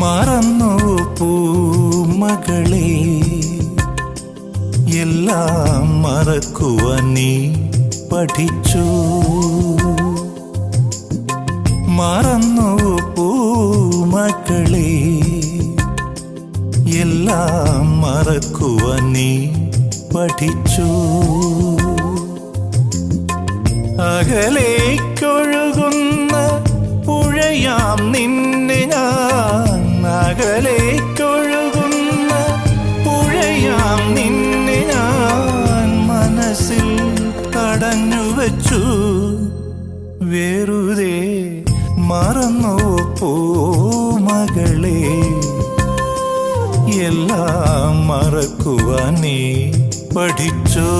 മറന്നു പൂമകളെ എല്ലാം മറക്കുവ നീ പഠിച്ചു. മറന്നു പൂമകളെ എല്ലാം മറക്കുവ നീ പഠിച്ചു. അകലേക്കൊഴുകുന്ന പുഴയാം നിന്നെ തടഞ്ഞു വച്ചു. മറന്നോ പോ മകളെ. എല്ലാം മറക്കുവാൻ നീ പഠിച്ചോ?